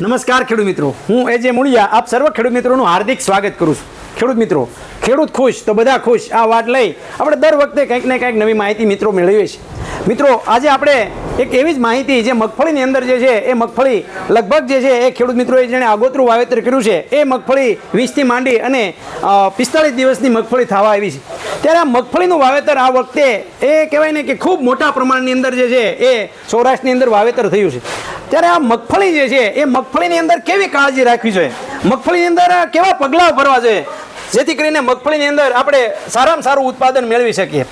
નમસ્કાર ખેડૂત મિત્રો. હું એ જે મુળિયા, આપ સર્વ ખેડૂત મિત્રોનું હાર્દિક સ્વાગત કરું છું. ખેડૂત મિત્રો, ખેડૂત ખુશ તો બધા ખુશ, આ વાત લઈ આપણે દર વખતે કંઈક ને કંઈક નવી માહિતી મિત્રો મેળવીએ છીએ. મિત્રો, આજે આપણે એક એવી જ માહિતી જે મગફળીની અંદર જે છે, એ મગફળી લગભગ જે છે, એ ખેડૂત મિત્રોએ જેણે આગોતરું વાવેતર કર્યું છે, એ મગફળી વીસથી માંડી અને પિસ્તાળીસ દિવસની મગફળી થવા આવી છે. ત્યારે આ મગફળીનું વાવેતર આ વખતે એ કહેવાય ને કે ખૂબ મોટા પ્રમાણની અંદર જે છે, એ સૌરાષ્ટ્રની અંદર વાવેતર થયું છે. ત્યારે આ મગફળી જે છે, એ મગફળીની અંદર કેવી કાળજી રાખવી જોઈએ? મગફળીની અંદર કેવા પગલાં ભરવા જોઈએ? જેથી કરીને મગફળીની અંદર આપણે સારામાં સારું ઉત્પાદન મેળવી શકીએ.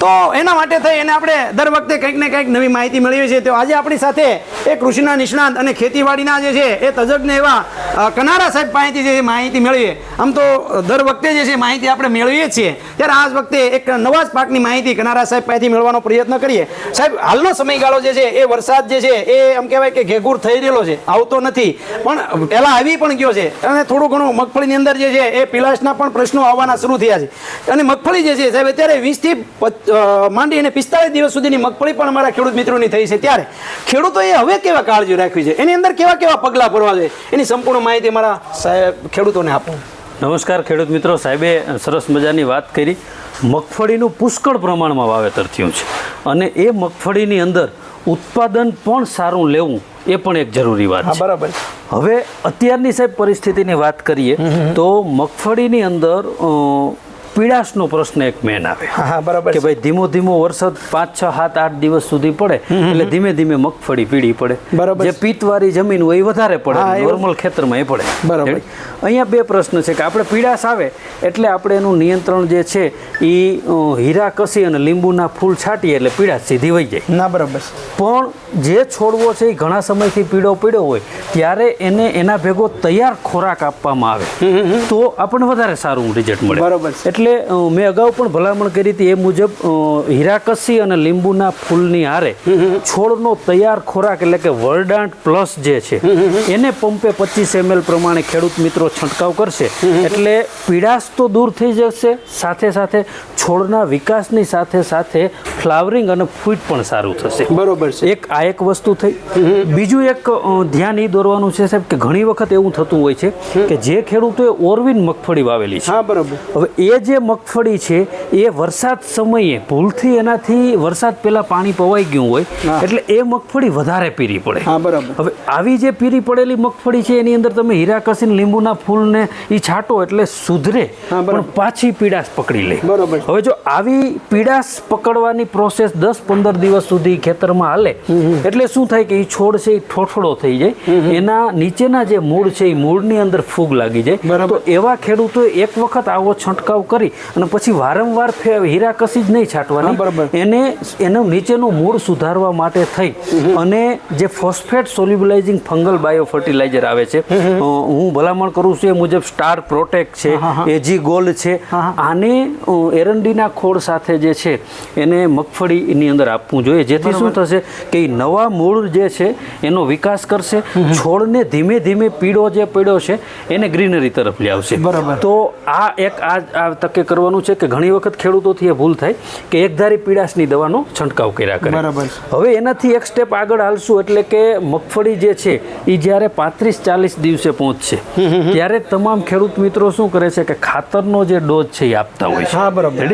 તો એના માટે થઈ એને આપણે દર વખતે કંઈક ને કંઈક નવી માહિતી મેળવીએ છીએ. તો આજે આપણી સાથે એ કૃષિના નિષ્ણાંત અને ખેતીવાડીના જે છે, એ તજજ્ઞ એવા કનારા સાહેબ પાસેથી જે માહિતી મેળવીએ, આમ તો દર વખતે જે છે માહિતી આપણે મેળવીએ છીએ. ત્યારે આ વખતે એક નવા જ પાકની માહિતી કનારા સાહેબ પાસેથી મેળવવાનો પ્રયત્ન કરીએ. સાહેબ, હાલનો સમયગાળો જે છે, એ વરસાદ જે છે, એ એમ કહેવાય કે ઘેઘૂર થઈ રહેલો છે, આવતો નથી. પણ પહેલાં આવી પણ ગયો છે. અને થોડું ઘણું મગફળીની અંદર જે છે, એ પિલાસના પણ પ્રશ્નો આવવાના શરૂ થયા છે. અને મગફળી જે છે, સાહેબ, અત્યારે વીસથી માંડી અને પિસ્તાળીસ દિવસ સુધીની મગફળી પણ અમારા ખેડૂત મિત્રોની થઈ છે. ત્યારે ખેડૂતોએ હવે કેવા કાળજી રાખવી છે? એની અંદર કેવા કેવા પગલાં ભરવા જોઈએ? એની સંપૂર્ણ માહિતી મારા સાહેબ ખેડૂતોને આપો. નમસ્કાર ખેડૂત મિત્રો સાહેબે સરસ મજાની વાત કરી. મગફળીનું પુષ્કળ પ્રમાણમાં વાવેતર થયું છે અને એ મગફળીની અંદર ઉત્પાદન પણ સારું લેવું એ પણ એક જરૂરી વાત છે. બરાબર. હવે અત્યારની સાહેબ પરિસ્થિતિની વાત કરીએ તો મગફળીની અંદર પીડાશનો પ્રશ્ન એક મેન આવે. હા હા બરાબર કે ભાઈ ધીમો ધીમો વરસાદ પાંચ છ સાત આઠ દિવસ સુધી પડે એટલે ધીમે ધીમે મગફળી પીળી પડે. બરાબર. જે પિત્તવાળી જમીન હોય એ વધારે પડે નોર્મલ ખેતરમાં એ પડે. બરાબર. અહીંયા બે પ્રશ્ન છે કે આપણે પીડાશ આવે એટલે આપણે એનું નિયંત્રણ જે છે એ હીરા કસી અને લીંબુના ફૂલ છાંટીએ એટલે પીડાશ સીધી વહી જાય. ના બરાબર પણ જે છોડવો છે એ ઘણા સમયથી પીળો પીળો હોય ત્યારે એને એના ભેગો તૈયાર ખોરાક આપવામાં આવે. તો આપણને વધારે સારું રિઝલ્ટ મળે. બરાબર છે. એટલે મેં અગાઉ પણ ભલામણ કરી હતી એ મુજબ હીરાકસી અને લીંબુના ફૂલની હારે છોડનો તૈયાર ખોરાક એટલે કે વરડાંટ પ્લસ જે છે એને પંપે પચીસ એમએલ પ્રમાણે ખેડૂત મિત્રો છંટકાવ કરશે. એટલે પીડાશ તો દૂર થઈ જશે. સાથે સાથે છોડના વિકાસની સાથે સાથે ફ્લાવરિંગ અને ફૂટ પણ સારું થશે. બરોબર છે. એક આ એક વસ્તુ થઈ. બીજું એક ધ્યાન એ દોરવાનું છે સાહેબ કે ઘણી વખત એવું થતું હોય છે કે જે ખેડૂતોએ ઓરવીન મગફળી વાવેલી છે. હા બરાબર. હવે એ જે મગફળી છે એ વરસાદ સમયે ભૂલથી એનાથી વરસાદ પહેલાં પાણી પવાઈ ગયું હોય એટલે એ મગફળી વધારે પીરી પડે. હા બરાબર. હવે આવી જે પીરી પડેલી મગફળી છે એની અંદર તમે હીરા કસીને લીંબુના ફૂલને એ છાંટો એટલે સુધરે. પણ પાછી પીડાશ પકડી લે. બરાબર. હવે જો આવી પીડાશ પકડવાની પ્રોસેસ દસ પંદર દિવસ સુધી ખેતરમાં હાલે એટલે શું થાય કે એ છોડ છે એ ઠોઠડો થઈ જાય. એના નીચેના જે મૂળ છે એ મૂળની અંદર ફૂગ લાગી જાય. તો એવા ખેડૂતોએ એક વખત આવો છંટકાવ કરી અને પછી વારંવાર હીરા કસી જ નહીં છાંટવાની. એને એનું નીચેનું મૂળ સુધારવા માટે થઈ. અને જે phosphate solubilising fungal bio fertiliser આવે છે હું ભલામણ કરું છું એ મુજબ સ્ટાર પ્રોટેક્ટ છે એજી ગોલ્ડ છે. આને અ, એરંડીના ખોળ સાથે જે છે એને મગફળીની અંદર આપવું જોઈએ. જેથી શું થશે કે નવા મૂળ જે છે એનો વિકાસ કરશે. છોડને ધીમે ધીમે પીળો જે પડ્યો છે એને ગ્રીનરી તરફ લઈ આવશે. બરાબર. તો આ એક આ આ તકે કરવાનું છે કે ઘણી વખત ખેડૂતોથી એ ભૂલ થાય કે એકધારી પીડાશની દવાનો છંટકાવ કર્યા કરે. બરાબર. હવે એનાથી એક સ્ટેપ આગળ હાલશું એટલે કે મગફળી જે છે એ જ્યારે પાંત્રીસ ચાલીસ દિવસે પહોંચશે ત્યારે તમામ ખેડૂત મિત્રો શું કરે છે કે ખાતરનો જે ડોઝ છે એ આપતા હોય છે. હા, બરાબર.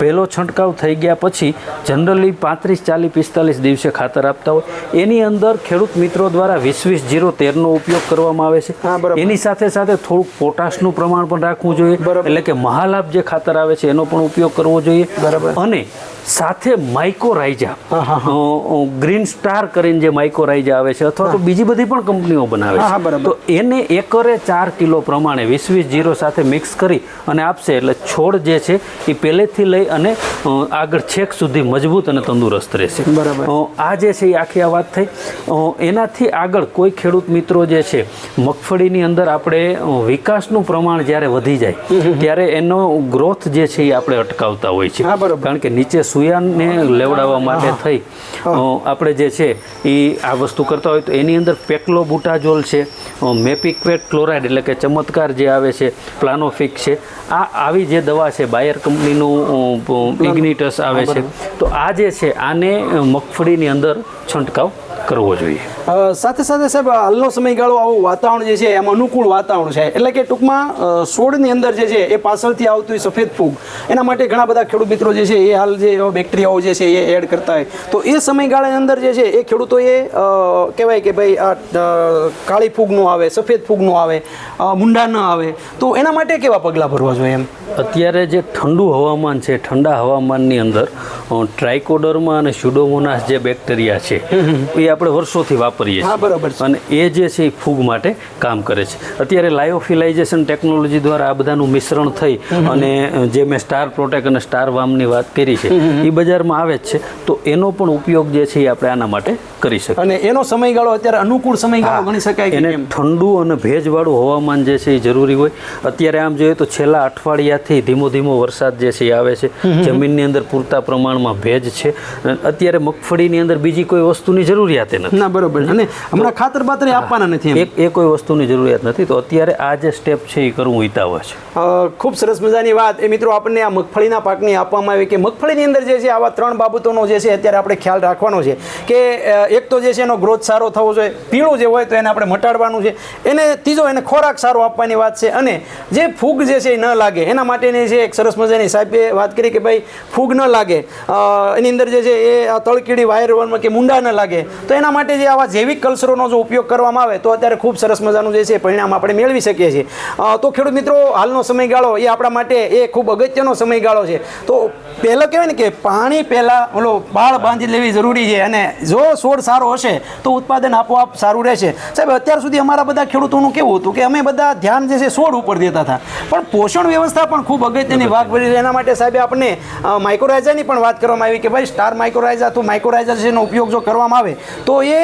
પહેલો છંટકાવ થઈ ગયા પછી જનરલી પાંત્રીસ ચાલીસ પિસ્તાલીસ દિવસે ખાતર આપતા હોય. એની અંદર ખેડૂત મિત્રો દ્વારા વીસ વીસ જીરો તેરનો ઉપયોગ કરવામાં આવે છે. એની સાથે સાથે થોડુંક પોટાશનું પ્રમાણ પણ રાખવું જોઈએ. બરાબર. એટલે કે મહાલાભ જે ખાતર આવે છે એનો પણ ઉપયોગ કરવો જોઈએ. બરાબર. અને સાથે હા, ગ્રીન સ્ટાર કરીને જે માઇકોરાઇઝા આવે છે અથવા તો બીજી બધી પણ કંપનીઓ બનાવે છે. બરાબર. તો એને એકરે ચાર કિલો પ્રમાણે વીસ વીસ જીરો સાથે મિક્સ કરી અને આપશે. એટલે છોડ જે છે એ પહેલેથી લઈ અને આગળ છેક સુધી મજબૂત અને તંદુરસ્ત રહેશે. બરાબર. આ જે છે એ આખી આ વાત થઈ. એનાથી આગળ કોઈ ખેડૂત મિત્રો જે છે મગફળીની અંદર આપણે વિકાસનું પ્રમાણ જ્યારે વધી જાય ત્યારે એનો ગ્રોથ જે છે એ આપણે અટકાવતા હોય છે. કારણ કે નીચે સુયાને લેવડાવવા માટે થઈ. આપણે જે છે એ આ વસ્તુ કરતા હોય તો એની અંદર પેકલો બુટાજોલ છે મેપિક્વેટ ક્લોરાઇડ એટલે કે ચમત્કાર જે આવે છે પ્લાનોફિક છે આ આવી જે દવા છે બાયર કંપનીનું ઇગ્નિટસ આવે છે. તો આ જે છે આને મગફળીની અંદર છંટકાવ કરવો જોઈએ. સાથે સાથે સાહેબ હાલનો સમયગાળો આવું વાતાવરણ જે છે એમ અનુકૂળ વાતાવરણ છે. એટલે કે ટૂંકમાં છોડની અંદર જે છે એ પાછળથી આવતું સફેદ ફૂગ. એના માટે ઘણા બધા ખેડૂત મિત્રો જે છે એ હાલ જે બેક્ટેરિયાઓ જે છે એ એડ કરતા હોય. તો એ સમયગાળાની અંદર જે છે એ ખેડૂતોએ કહેવાય કે ભાઈ આ કાળી ફૂગ ન આવે સફેદ ફૂગ ન આવે મુંડા ન આવે. તો એના માટે કેવા પગલાં ભરવા જોઈએ એમ? અત્યારે જે ઠંડુ હવામાન છે ઠંડા હવામાનની અંદર ટ્રાઇકોડર્મા અને સ્યુડોમોનાસ જે બેક્ટેરિયા છે એ આપણે વર્ષોથી વાપરીએ છીએ. બરાબર અને એ જે છે એ ફૂગ માટે કામ કરે છે. અત્યારે લાયોફિલાઇઝેશન ટેકનોલોજી દ્વારા આ બધાનું મિશ્રણ થઈ અને જે મેં સ્ટાર પ્રોટેક અને સ્ટાર વામની વાત કરી છે એ બજારમાં આવે જ છે. તો એનો પણ ઉપયોગ જે છે એ આપણે આના માટે કરી શકે અને એનો સમયગાળો અત્યારે અનુકૂળ સમયગાળો ગણી શકાય એને ઠંડુ અને ભેજવાળું હવામાન જે છે એ જરૂરી હોય. અત્યારે આમ જોઈએ તો છેલ્લા અઠવાડિયાથી ધીમો ધીમો વરસાદ જે છે એ આવે છે. જમીનની અંદર પૂરતા પ્રમાણમાં ભેજ છે. અત્યારે મગફળીની અંદર બીજી કોઈ વસ્તુની જરૂરિયાત નથી. ના બરોબર. અને હમણાં ખાતર બાતર આપવાના નથી એક એ કોઈ વસ્તુની જરૂરિયાત નથી. તો અત્યારે આ જે સ્ટેપ છે એ કરવું હિતાવ છે. ખૂબ સરસ મજાની વાત. એ મિત્રો આપણને આ મગફળીના પાકની આપવામાં આવી કે મગફળીની અંદર જે છે આવા ત્રણ બાબતોનો જે છે અત્યારે આપણે ખ્યાલ રાખવાનો છે કે એક તો જે છે એનો ગ્રોથ સારો થવો જોઈએ, પીળું જે હોય તો એને આપણે મટાડવાનું છે. એને ત્રીજો એને ખોરાક સારો આપવાની વાત છે અને જે ફૂગ જે છે એ ન લાગે, એના માટેની છે એક સરસ મજાની સાહેબે વાત કરી કે ભાઈ, ફૂગ ન લાગે. એની અંદર જે છે એ તળકીડી વાયર કે મુંડા ન લાગે. તો એના માટે જે આવા જૈવિક કલ્ચરોનો જો ઉપયોગ કરવામાં આવે તો અત્યારે ખૂબ સરસ મજાનું જે છે પરિણામ આપણે મેળવી શકીએ છીએ. તો ખેડૂત મિત્રો, હાલનો સમયગાળો એ આપણા માટે એ ખૂબ અગત્યનો સમયગાળો છે. તો પહેલાં કહેવાય ને કે પાણી પહેલાં ઓલો બાળ બાંધી લેવી જરૂરી છે અને જો છોડ સારો હશે તો ઉત્પાદન આપોઆપ સારું રહેશે. સાહેબ અત્યાર સુધી અમારા બધા ખેડૂતોનું કેવું હતું કે અમે બધા ધ્યાન જે છે છોડ ઉપર દેતા હતા. પણ પોષણ વ્યવસ્થા પણ ખૂબ અગત્યની વાત ભરી છે. એના માટે સાહેબે આપણે માઇક્રોરાઇઝાની પણ વાત કરવામાં આવી કે ભાઈ સ્ટાર માઇક્રોરાઇઝા તો માઇક્રોરાઇઝા છે એનો ઉપયોગ જો કરવામાં આવે તો એ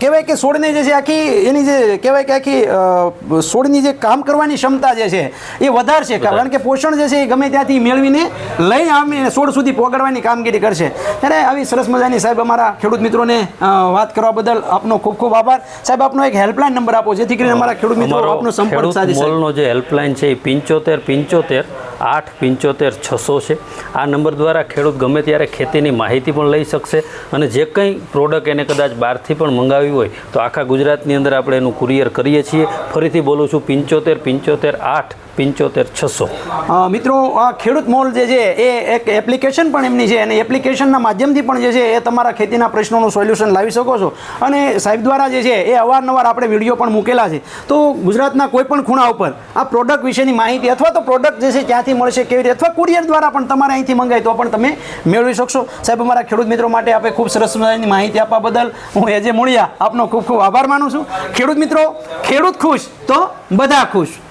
કહેવાય કે છોડને જે છે આખી એની જે કહેવાય કે આખી છોડની જે કામ કરવાની ક્ષમતા જે છે એ વધારશે. કારણ કે પોષણ જે છે એ ગમે ત્યાંથી મેળવીને લઈ આવીને સોળ સુધી પહોંચાડવાની કામગીરી કરશે. ત્યારે આવી સરસ મજાની સાહેબ અમારા ખેડૂત મિત્રોને વાત કરવા બદલ આપનો ખૂબ ખૂબ આભાર. સાહેબ આપનો એક હેલ્પલાઇન નંબર આપો જેથી કરીને અમારા ખેડૂત મિત્રો આપનો સંપર્ક સાધી મોલનો જે હેલ્પલાઇન છે એ પિંચોતેર પિંચોતેર આઠ પિંચોતેર છસો છે. આ નંબર દ્વારા ખેડૂત ગમે ત્યારે ખેતીની માહિતી પણ લઈ શકશે અને જે કંઈ પ્રોડક્ટ એને કદાચ બહારથી પણ મંગાવી હોય તો આખા ગુજરાતની અંદર આપણે એનું કુરિયર કરીએ છીએ. ફરીથી બોલું છું પિંચોતેર પિંચોતેર આઠ પિંચોતેર છસો. મિત્રો, આ ખેડૂત મોલ જે છે, એ એક એપ્લિકેશન પણ એમની છે અને એપ્લિકેશનના માધ્યમથી પણ જે છે, એ તમારા ખેતીના પ્રશ્નોનું સોલ્યુશન લાવી શકો છો. અને સાહેબ દ્વારા જે છે, એ અવારનવાર આપણે વીડિયો પણ મૂકેલા છે. તો ગુજરાતના કોઈ પણ ખૂણા ઉપર આ પ્રોડક્ટ વિશેની માહિતી અથવા તો પ્રોડક્ટ જે છે, ક્યાંથી મળશે, કેવી રીતે, અથવા કુરિયર દ્વારા પણ તમારે અહીંથી મંગાય તો પણ તમે મેળવી શકશો. સાહેબ, અમારા ખેડૂત મિત્રો માટે આપણે ખૂબ સરસ મજાની માહિતી આપવા બદલ હું એજે મૂળિયા આપનો ખૂબ ખૂબ આભાર માનું છું. ખેડૂત મિત્રો, ખેડૂત ખુશ તો બધા ખુશ.